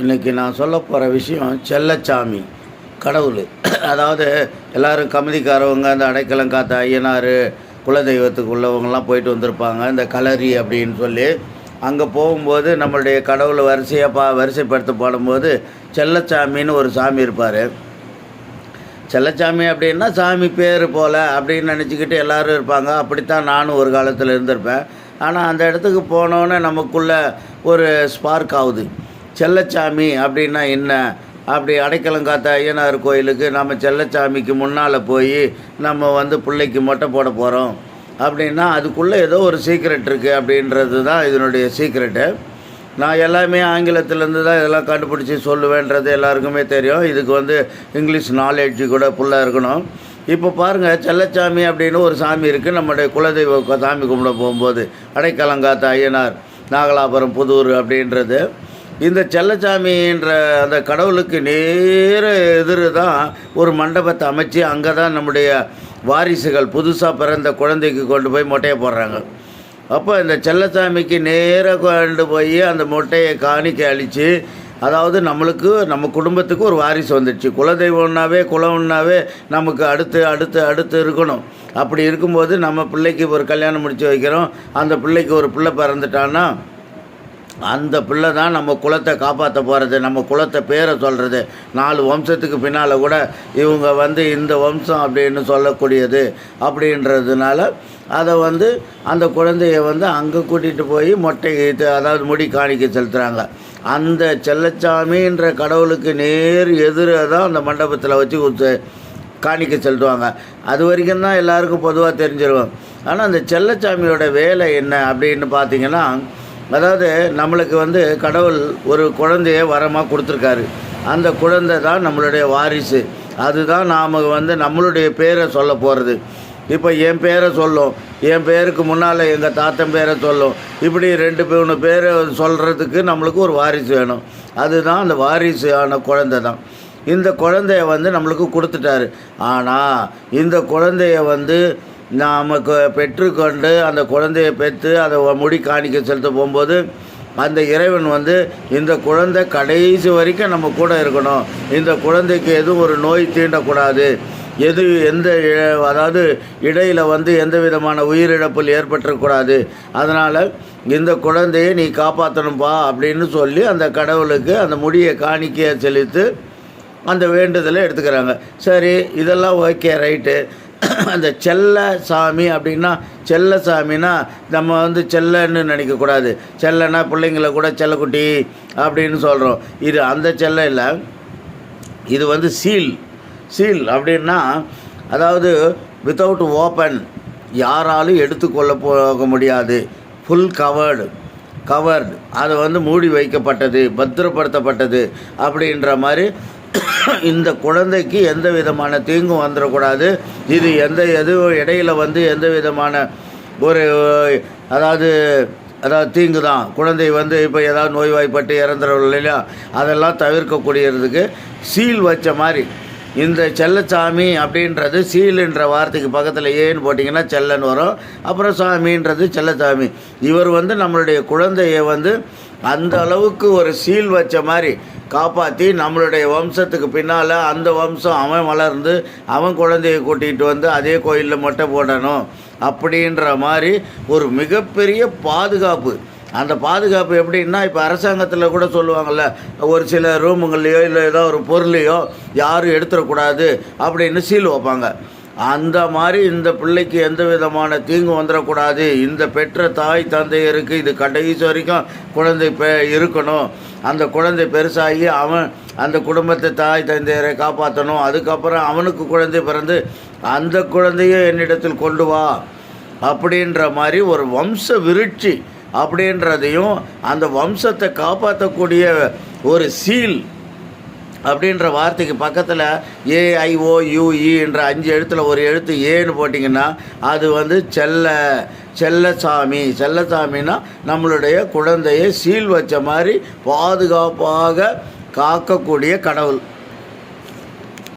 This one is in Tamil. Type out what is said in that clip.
இன்றைக்கி நான் சொல்ல போகிற விஷயம் செல்லச்சாமி கடவுள். அதாவது எல்லாரும் கமிதிக்காரவங்க அந்த அடைக்கலம் காத்த ஐயனார் குலதெய்வத்துக்கு உள்ளவங்கலாம் போயிட்டு வந்திருப்பாங்க இந்த கலரி அப்படின்னு சொல்லி. அங்கே போகும்போது நம்மளுடைய கடவுளை வரிசையாக பா வரிசைப்படுத்த பாடும்போது செல்லச்சாமின்னு ஒரு சாமி இருப்பார். செல்லச்சாமி அப்படின்னா சாமி பேர் போல் அப்படின்னு நினச்சிக்கிட்டு எல்லாரும் இருப்பாங்க. அப்படித்தான் நானும் ஒரு காலத்தில் இருந்திருப்பேன். ஆனால் அந்த இடத்துக்கு போனோன்னே நமக்குள்ளே ஒரு ஸ்பார்க் ஆகுது. செல்லச்சாமி அப்படின்னா என்ன? அப்படி அடைக்கலங்காத்த ஐயனார் கோயிலுக்கு நம்ம செல்லச்சாமிக்கு முன்னால் போய் நம்ம வந்து பிள்ளைக்கு மொட்டை போட போகிறோம் அப்படின்னா அதுக்குள்ளே ஏதோ ஒரு சீக்ரெட் இருக்குது அப்படின்றது தான் இதனுடைய சீக்ரெட்டு நான் எல்லாமே ஆங்கிலத்திலேருந்து தான் இதெல்லாம் கண்டுபிடிச்சி சொல்லுவேன்றது எல்லாருக்குமே தெரியும். இதுக்கு வந்து இங்கிலீஷ் நாலேஜ் கூட ஃபுல்லாக இருக்கணும். இப்போ பாருங்கள் செல்லச்சாமி அப்படின்னு ஒரு சாமி இருக்குது நம்முடைய குலதெய்வ சாமி கும்பிட போகும்போது அடைக்கலங்காத்த ஐயனார் நாகலாபுரம் புதூர் அப்படின்றது. இந்த செல்லச்சாமின்ற அந்த கடவுளுக்கு நேர எதிர் தான் ஒரு மண்டபத்தை அமைச்சு அங்கே தான் நம்முடைய வாரிசுகள் புதுசாக பிறந்த குழந்தைக்கு கொண்டு போய் மொட்டையை போடுறாங்க. அப்போ இந்த செல்லசாமிக்கு நேராக கொண்டு போய் அந்த மொட்டையை காணிக்க அழித்து அதாவது நம்மளுக்கு நம்ம குடும்பத்துக்கு ஒரு வாரிசு வந்துடுச்சு. குலதெய்வம்னாவே குலம்னாவே நமக்கு அடுத்து அடுத்து அடுத்து இருக்கணும். அப்படி இருக்கும்போது நம்ம பிள்ளைக்கு ஒரு கல்யாணம் முடித்து வைக்கிறோம். அந்த பிள்ளைக்கு ஒரு பிள்ளை பிறந்துட்டான்னா அந்த பிள்ளை தான் நம்ம குலத்தை காப்பாற்ற போகிறது நம்ம குலத்தை பேரை சொல்கிறது நாலு வம்சத்துக்கு பின்னால் கூட இவங்க வந்து இந்த வம்சம் அப்படின்னு சொல்லக்கூடியது அப்படின்றதுனால அதை வந்து அந்த குழந்தைய வந்து அங்கே கூட்டிகிட்டு போய் மொட்டை அதாவது முடி காணிக்க செலுத்துகிறாங்க அந்த செல்லச்சாமின்ற கடவுளுக்கு நேர் எதிராக தான் அந்த மண்டபத்தில் வச்சு காணிக்க செலுத்துவாங்க. அது வரைக்கும் தான் எல்லாருக்கும் பொதுவாக தெரிஞ்சிருவோம் ஆனால் அந்த செல்லச்சாமியோட வேலை என்ன அப்படின்னு பார்த்தீங்கன்னா அதாவது நம்மளுக்கு வந்து கடவுள் ஒரு குழந்தைய வரமாக கொடுத்துருக்காரு. அந்த குழந்தை தான் நம்மளுடைய வாரிசு. அதுதான் நாம் வந்து நம்மளுடைய பேரை சொல்ல போகிறது இப்போ என் பேரை சொல்லும். என் பேருக்கு முன்னால் எங்கள் தாத்தன் பேரை சொல்லும். இப்படி ரெண்டு மூணு பேரை சொல்கிறதுக்கு நம்மளுக்கு ஒரு வாரிசு வேணும். அதுதான் அந்த வாரிசு ஆன குழந்தை தான். இந்த குழந்தைய வந்து நம்மளுக்கு கொடுத்துட்டாரு. ஆனால் இந்த குழந்தைய வந்து நமக்கு பெற்றுக்கொண்டு அந்த குழந்தையை பெற்று அதை முடி காணிக்க செலுத்த போகும்போது அந்த இறைவன் வந்து இந்த குழந்தை கடைசி வரைக்கும் நம்ம கூட இருக்கணும். இந்த குழந்தைக்கு எதுவும் ஒரு நோய் தீண்டக்கூடாது. எது எந்த அதாவது இடையில் வந்து எந்த விதமான உயிரிழப்பில் ஏற்பட்டுறக்கூடாது அதனால் இந்த குழந்தையை நீ காப்பாற்றணும்ப்பா அப்படின்னு சொல்லி அந்த கடவுளுக்கு அந்த முடியை காணிக்கையை செலுத்து அந்த வேண்டுதலை எடுத்துக்கிறாங்க. சரி இதெல்லாம் ஓகே ரைட்டு. அந்த செல்ல சாமி அப்படின்னா செல்ல சாமினா நம்ம வந்து செல்லன்னு நினைக்கக்கூடாது. செல்லனா பிள்ளைங்கள கூட செல்லக்குட்டி அப்படின்னு சொல்கிறோம் இது அந்த செல்ல இல்லை. இது வந்து சீல். சீல் அப்படின்னா அதாவது வித்தவுட் ஓப்பன் யாராலும் எடுத்துக்கொள்ள போக முடியாது. ஃபுல் கவர்டு கவர்டு அது வந்து மூடி வைக்கப்பட்டது பத்திரப்படுத்தப்பட்டது அப்படின்ற மாதிரி இந்த குழந்தைக்கு எந்த விதமான தீங்கும் வந்துடக்கூடாது. இது எந்த எது இடையில வந்து எந்த விதமான ஒரு அதாவது அதாவது தீங்கு தான் குழந்தை வந்து இப்போ ஏதாவது நோய்வாய்ப்பட்டு இறந்துடும் இல்லையா? அதெல்லாம் தவிர்க்கக்கூடியதுக்கு சீல் வச்ச மாதிரி. இந்த செல்லச்சாமி அப்படின்றது சீலுன்ற வார்த்தைக்கு பக்கத்தில் ஏன்னு போட்டிங்கன்னா செல்லன்னு வரும். அப்புறம் சாமின்றது செல்லச்சாமி. இவர் வந்து நம்மளுடைய குழந்தைய வந்து அந்த அளவுக்கு ஒரு சீல் வச்ச மாதிரி காப்பாற்றி நம்மளுடைய வம்சத்துக்கு பின்னால் அந்த வம்சம் அவன் வளர்ந்து அவன் குழந்தைய கூட்டிகிட்டு வந்து அதே கோயிலில் மொட்டை போடணும் அப்படின்ற மாதிரி ஒரு மிகப்பெரிய பாதுகாப்பு. அந்த பாதுகாப்பு எப்படின்னா இப்போ அரசாங்கத்தில் கூட சொல்லுவாங்கள்ல ஒரு சில ரூமுங்கள்லையோ இல்லை ஏதோ ஒரு பொருளையோ யாரும் எடுத்துடக்கூடாது அப்படின்னு சீல் வைப்பாங்க. அந்த மாதிரி இந்த பிள்ளைக்கு எந்த விதமான தீங்கு வந்துடக்கூடாது இந்த பெற்ற தாய் தந்தையருக்கு இது கடைசி வரைக்கும் குழந்தை பெ இருக்கணும். அந்த குழந்தை பெருசாகி அவன் அந்த குடும்பத்தை தாய் தந்தையரை காப்பாற்றணும் அதுக்கப்புறம் அவனுக்கு குழந்தை பிறந்து அந்த குழந்தையை என்னிடத்தில் கொண்டு வா அப்படின்ற மாதிரி ஒரு வம்ச விருட்சி அப்படின்றதையும் அந்த வம்சத்தை காப்பாற்றக்கூடிய ஒரு சீல் அப்படின்ற வார்த்தைக்கு பக்கத்தில் ஏஐஓ e என்ற அஞ்சு எழுத்தில் ஒரு எழுத்து ஏன்னு போட்டிங்கன்னா அது வந்து செல்ல செல்லசாமி. செல்லசாமின்னா நம்மளுடைய குழந்தையை சீல் வச்ச மாதிரி பாதுகாப்பாக காக்கக்கூடிய கடவுள்.